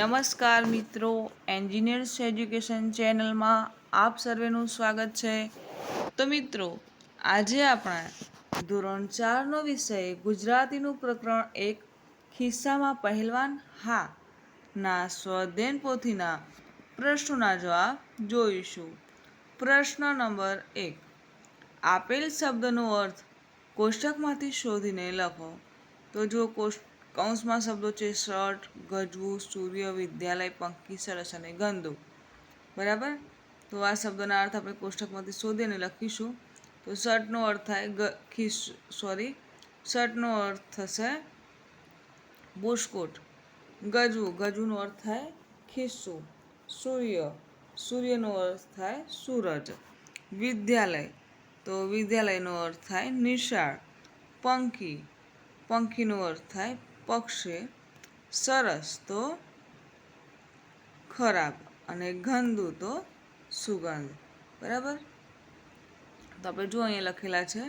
નમસ્કાર મિત્રો engineers education ચેનલમાં આપ સર્વેનું સ્વાગત છે. તો મિત્રો, આજે આપણે ધોરણ ચારનો વિષય, ગુજરાતીનું પ્રકરણ એક, ખિસ્સામાં પહેલવાન હા, ના સ્વદેન પોથીના પ્રશ્નોના જવાબ જોઈશું. પ્રશ્ન નંબર એક, આપેલ શબ્દનો અર્થ કોષ્ટકમાંથી શોધીને લખો. તો જો કોષ્ટ કૌંસમાં શબ્દો છે શર્ટ, ગજવું, સૂર્ય, વિદ્યાલય, પંખી, સરસ અને ગંદુ. બરાબર? તો આ શબ્દોના અર્થ આપણે કોષ્ટકમાંથી શોધીને લખીશું. તો શર્ટનો અર્થ થાય ગ, ખીસ, સોરી. શર્ટનો અર્થ થશે બુશકોટ. ગજવું ગજવુંનો અર્થ થાય ખિસ્સું. સૂર્ય, સૂર્યનો અર્થ થાય સૂરજ. વિદ્યાલય, તો વિદ્યાલયનો અર્થ થાય નિશાળ. પંખી, પંખીનો અર્થ થાય પક્ષી સરસ તો ખરાબ અને ગંદુ તો સુગંધ. બરાબર? તો આપણે જો અહીંયા લખેલા છે,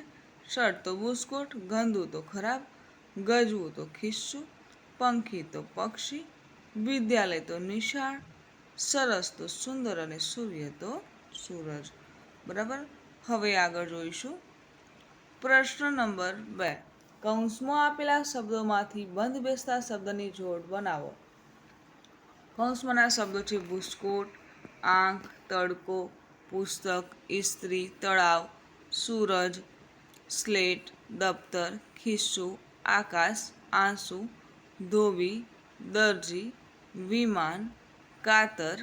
શર્ટ તો બુસ્કોટ, ગંદુ તો ખરાબ, ગજવું તો ખિસ્સું, પંખી તો પક્ષી, વિદ્યાલય તો નિશાળ, સરસ તો સુંદર અને સૂર્ય તો સૂરજ. બરાબર? હવે આગળ જોઈશું. પ્રશ્ન નંબર બે. કૌંસમાં આપેલા શબ્દોમાંથી બંધ બેસતા શબ્દની જોડ બનાવો. કૌંસમાંના શબ્દો છે બુસ્કોટ આંખ, તડકો, પુસ્તક, ઇસ્ત્રી, તળાવ, સૂરજ, સ્લેટ, દફતર, ખિસ્સું, આકાશ, આંસુ, ધોબી, દરજી, વિમાન, કાતર,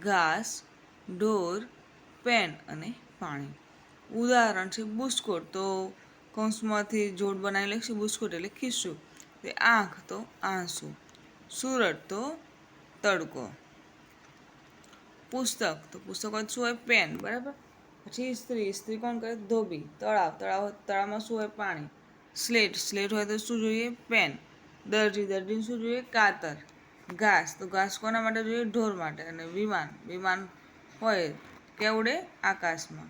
ઘાસ, ઢોર, પેન અને પાણી. ઉદાહરણ છે બુસ્કોટ તો કૌંસમાંથી જોડ બનાવી લખશે બુસ્કુટ એટલે ખીસું તે આંખ તો આંસુ, સુરત તો તડકો. પુસ્તક, તો પુસ્તક શું હોય? પેન, બરાબર? પછી સ્ત્રી સ્ત્રી કોણ કરે? ધોબી, તળાવ તળાવ, તળાવમાં શું હોય? પાણી. સ્લેટ સ્લેટ હોય તો શું જોઈએ? પેન. દરજી, દરજીને શું જોઈએ? કાતર. ઘાસ, તો ઘાસ કોના માટે જોઈએ? ઢોર માટે. અને વિમાન વિમાન હોય કેવડે આકાશમાં.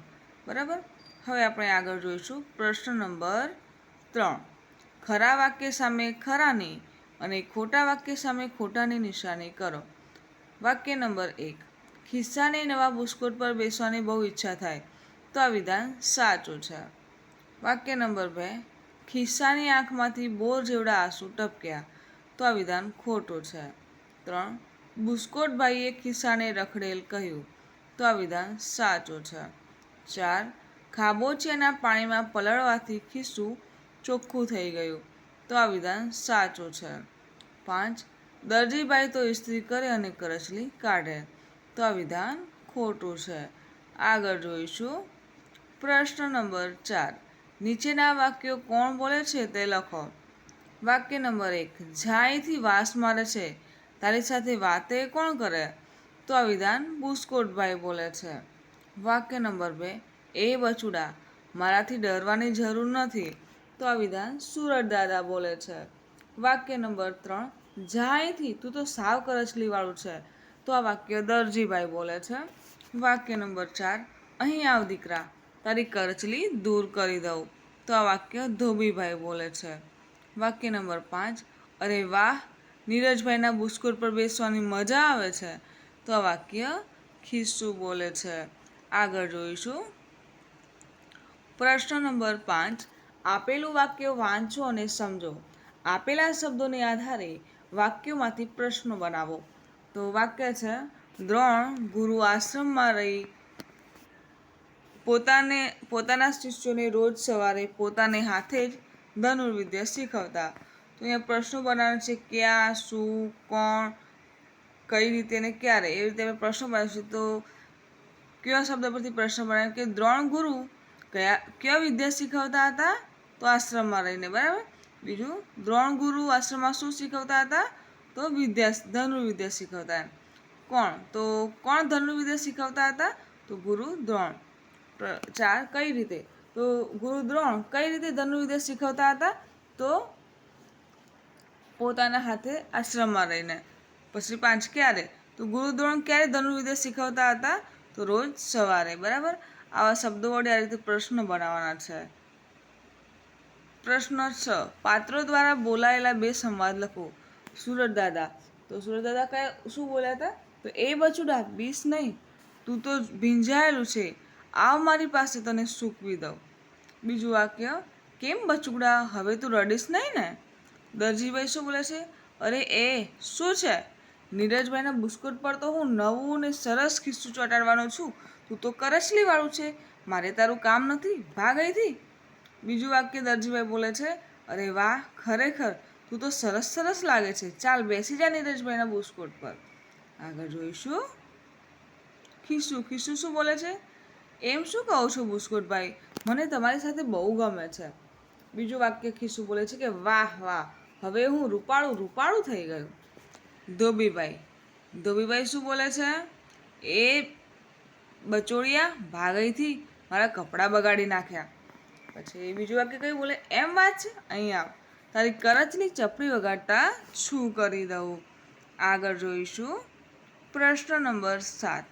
બરાબર? હવે આપણે આગળ જોઈશું. પ્રશ્ન નંબર ત્રણ. ખરા વાક્ય સામે ખરાની અને ખોટા વાક્ય સામે ખોટાની નિશાની કરો. વાક્ય નંબર એક. ખિસ્સાને નવા બુસ્કોટ પર બેસવાની બહુ ઈચ્છા થાય. તો આ વિધાન સાચું છે. વાક્ય નંબર બે. ખિસ્સાની આંખમાંથી બોર જેવડા આંસુ ટપક્યા. તો આ વિધાન ખોટું છે. ત્રણ. બુસ્કોટભાઈએ ખિસ્સાને રખડેલ કહ્યું. તો આ વિધાન સાચું છે. ચાર. ખાબોચિયાના પાણીમાં પલળવાથી ખિસ્સું ચોખ્ખું થઈ ગયું. તો આ વિધાન સાચું છે. પાંચ, દરજીભાઈ તો ઇસ્ત્રી કરે અને કરચલી કાઢે. તો આ વિધાન ખોટું છે. આગળ જોઈશું. પ્રશ્ન નંબર ચાર. નીચેના વાક્યો કોણ બોલે છે તે લખો. વાક્ય નંબર એક. ઝાઈથી વાસ મારે છે. તારી સાથે વાતે કોણ કરે? તો આ વિધાન બુસ્કોટભાઈ બોલે છે. વાક્ય નંબર બે. એ બચુડા, મારાથી ડરવાની જરૂર નથી. તો આ વિધાન સુરત દાદા બોલે છે. વાક્ય નંબર ત્રણ જાયથી તું તો સાવ કરચલીવાળું છે. તો આ વાક્ય દરજીભાઈ બોલે છે. વાક્ય નંબર ચાર, અહીં આવ દીકરા, તારી કરચલી દૂર કરી દઉં. તો આ વાક્ય ધોબીભાઈ બોલે છે. વાક્ય નંબર પાંચ, અરે વાહ, નીરજભાઈના બુસ્કોટ પર બેસવાની મજા આવે છે. તો આ વાક્ય ખિસ્સુ બોલે છે. આગળ જોઈશું. પ્રશ્ન નંબર પાંચ, આપેલું વાક્ય વાંચો અને સમજો. આપેલા શબ્દોને આધારે વાક્યોમાંથી પ્રશ્નો બનાવો. તો વાક્ય છે, દ્રોણ ગુરુ આશ્રમમાં રહી, પોતાને, પોતાના શિષ્યોને રોજ સવારે પોતાને હાથે જ ધનુર્વિદ્યા શીખવતા. તો અહીંયા પ્રશ્નો બનાવવાનો છે, ક્યાં, શું, કોણ, કઈ રીતે ને ક્યારે? એ રીતે પ્રશ્નો બનાવીશું તો કયો શબ્દ પરથી પ્રશ્ન બનાવ્યો કે દ્રોણ ગુરુ કયા કયા વિદ્યા શીખવતા હતા? તો આશ્રમમાં રહીને, બરાબર? બીજું, દ્રોણ ગુરુ આશ્રમમાં શું શીખવતા હતા? તો વિદ્યા ધનુર્વિદ્યા શીખવતા કોણ? તો કોણ ધનુર્વિદ્યા શીખવતા હતા? તો ગુરુ દ્રોણ. ચાર, કઈ રીતે? તો ગુરુ દ્રોણ કઈ રીતે ધનુર્વિદ્યા શીખવતા હતા? તો પોતાના હાથે આશ્રમમાં રહીને. પછી પાંચ, ક્યારે? તો ગુરુ દ્રોણ ક્યારે ધનુર્વિદ્યા શીખવતા હતા? તો રોજ સવારે, બરાબર? આવા શબ્દો વડે આ રીતે પ્રશ્ન બનાવવાના છે. પ્રશ્ન છ, પાત્રો દ્વારા બોલાયેલા બે સંવાદ લખો. સુરત દાદા. તો સુરત દાદા કયા શું બોલ્યા હતા? તો, એ બચુડા, બીસ નહીં. તું તો ભીંજાયેલું છે. આવ મારી પાસે તને સૂકવી દઉં. બીજું વાક્ય, કેમ બચુડા, હવે તું રડીશ નહીં ને? દરજીભાઈ શું બોલે છે? અરે, એ, શું છે? નીરજભાઈના બુસ્કુટ પર તો હું નવું ને સરસ ખિસ્સું ચોંટાડવાનો છું. તું તો કરચલીવાળું છે. મારે તારું કામ નથી, ભાગ અહીંથી. બીજું વાક્ય દરજીભાઈ બોલે છે, અરે વાહ, ખરેખર, તું તો સરસ સરસ લાગે છે. ચાલ બેસી જા નીરજભાઈના બુસ્કોટ પર. આગળ જોઈશું. ખીસું ખીસું શું બોલે છે? એમ શું કહો છો બુસ્કોટભાઈ, મને તમારી સાથે બહુ ગમે છે. બીજું વાક્ય ખીસું બોલે છે કે, વાહ વાહ, હવે હું રૂપાળું રૂપાળું થઈ ગયું. ધોબીભાઈ ધોબીભાઈ શું બોલે છે? એ બચોડિયા ભાગઈથી મારા કપડાં બગાડી નાખ્યા. પછી બીજું વાક્ય કયું? બોલે, એમ વાત છે અહીંયા આવ. તારી કરચની ચપડી વગાડતા શું કરી દઉં? આગળ જોઈશું. પ્રશ્ન નંબર સાત.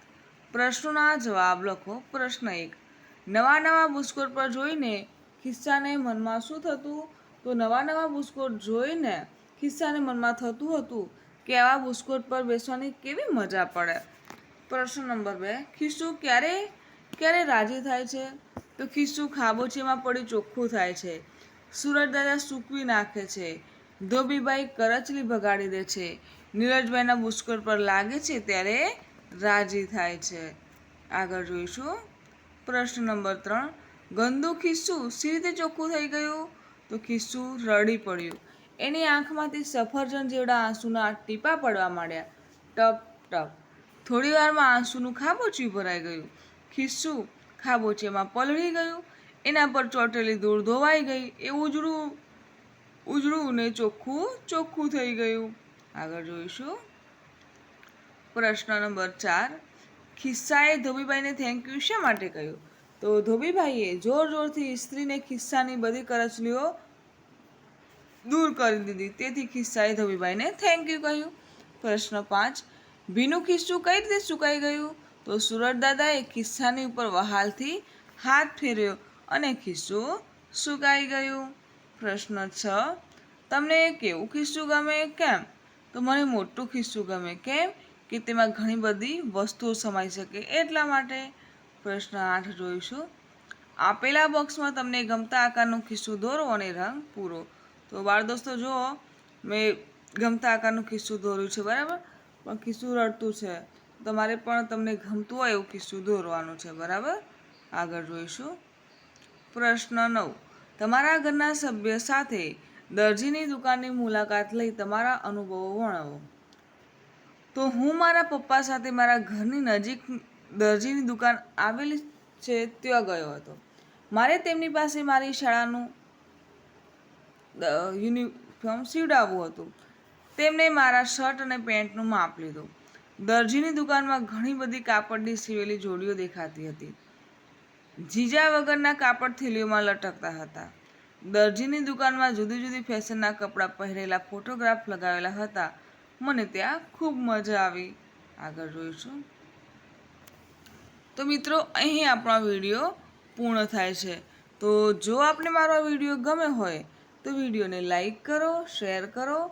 પ્રશ્નોના જવાબ લખો. પ્રશ્ન એક. નવા નવા બુસ્કોટ પર જોઈને ખિસ્સાને મનમાં શું થતું? તો નવા નવા બુસ્કોટ જોઈને ખિસ્સાને મનમાં થતું હતું કે આવા બુસ્કોટ પર બેસવાની કેવી મજા પડે? પ્રશ્ન નંબર બે. ખિસ્સુ ક્યારે ક્યારે રાજી થાય છે? તો ખિસ્સું ખાબોચીમાં પડી ચોખ્ખું થાય છે. સુરજ દાદા સૂકવી નાખે છે. ધોબીભાઈ કરચલી ભગાડી દે છે. નીરજભાઈના બુસ્કોટ પર લાગે છે ત્યારે રાજી થાય છે. આગળ જોઈશું. પ્રશ્ન નંબર ત્રણ. ગંદુ ખિસ્સું સી રીતે ચોખ્ખું થઈ ગયું? તો ખિસ્સું રડી પડ્યું. એની આંખમાંથી સફરજન જેવડા આંસુના ટીપા પડવા માંડ્યા. ટપ ટપ. થોડી વારમાં આંસુનું ખાબોચિયું ભરાઈ ગયું. ખિસ્સું ખાબોચિયામાં પલળી ગયું. એના પર ચોટેલી ધૂળ ધોવાઈ ગઈ. એ ઉજળું ઉજળું ને ચોખ્ખું ચોખ્ખું થઈ ગયું. આગળ જોઈશું. પ્રશ્ન નંબર ચાર. ખિસ્સાએ ધોબીભાઈને થેન્ક યુ શા માટે કહ્યું? તો ધોબીભાઈએ જોર જોરથી સ્ત્રીને ખિસ્સાની બધી કરચલીઓ દૂર કરી દીધી. તેથી ખિસ્સાએ ધોબીભાઈને થેન્ક યુ કહ્યું. પ્રશ્ન પાંચ. ભીનું ખિસ્સું કઈ રીતે સુકાઈ ગયું? તો સુરત દાદાએ ખિસ્સાની ઉપર વહાલથી હાથ ફેર્યો અને ખિસ્સું સુકાઈ ગયું. પ્રશ્ન છ, તમને કેવું ખિસ્સું ગમે કેમ? તો મને મોટું ખિસ્સું ગમે કેમ કે તેમાં ઘણી બધી વસ્તુઓ સમાઈ શકે એટલા માટે? પ્રશ્ન આઠ, જોઈશું. આપેલા બોક્સમાં તમને ગમતા આકારનું ખિસ્સું દોરો અને રંગ પૂરો. તો બાળ દોસ્તો, જુઓ, મેં ગમતા આકારનું ખિસ્સું દોર્યું છે, બરાબર? પણ ખિસ્સું રડતું છે. તમારે પણ તમને ગમતું હોય એવું ખિસ્સું દોરવાનું છે, બરાબર? આગળ જોઈશું. પ્રશ્ન નવ. તમારા ઘરના સભ્ય સાથે દરજીની દુકાનની મુલાકાત લઈ તમારા અનુભવો વર્ણવો. તો હું મારા પપ્પા સાથે મારા ઘરની નજીક દરજીની દુકાન આવેલી છે, ત્યાં ગયો હતો. મારે તેમની પાસે મારી શાળાનું યુનિફોર્મ સીવડાવવું હતું. તેમણે મારા શર્ટ અને પેન્ટનું માપ લીધું. દરજીની દુકાનમાં ઘણી બધી કાપડની સીવેલી જોડીઓ દેખાતી હતી. જીજા વગરના કાપડ થેલીઓમાં લટકતા હતા. દરજીની દુકાનમાં જુદી જુદી ફેશનના કપડાં પહેરેલા ફોટોગ્રાફ લગાવેલા હતા. મને ત્યાં ખૂબ મજા આવી. આગળ જોઈશું. તો મિત્રો, અહીં આપણો વીડિયો પૂર્ણ થાય છે. તો જો આપને મારો વીડિયો ગમે હોય, તો વિડીયોને લાઈક કરો, શેર કરો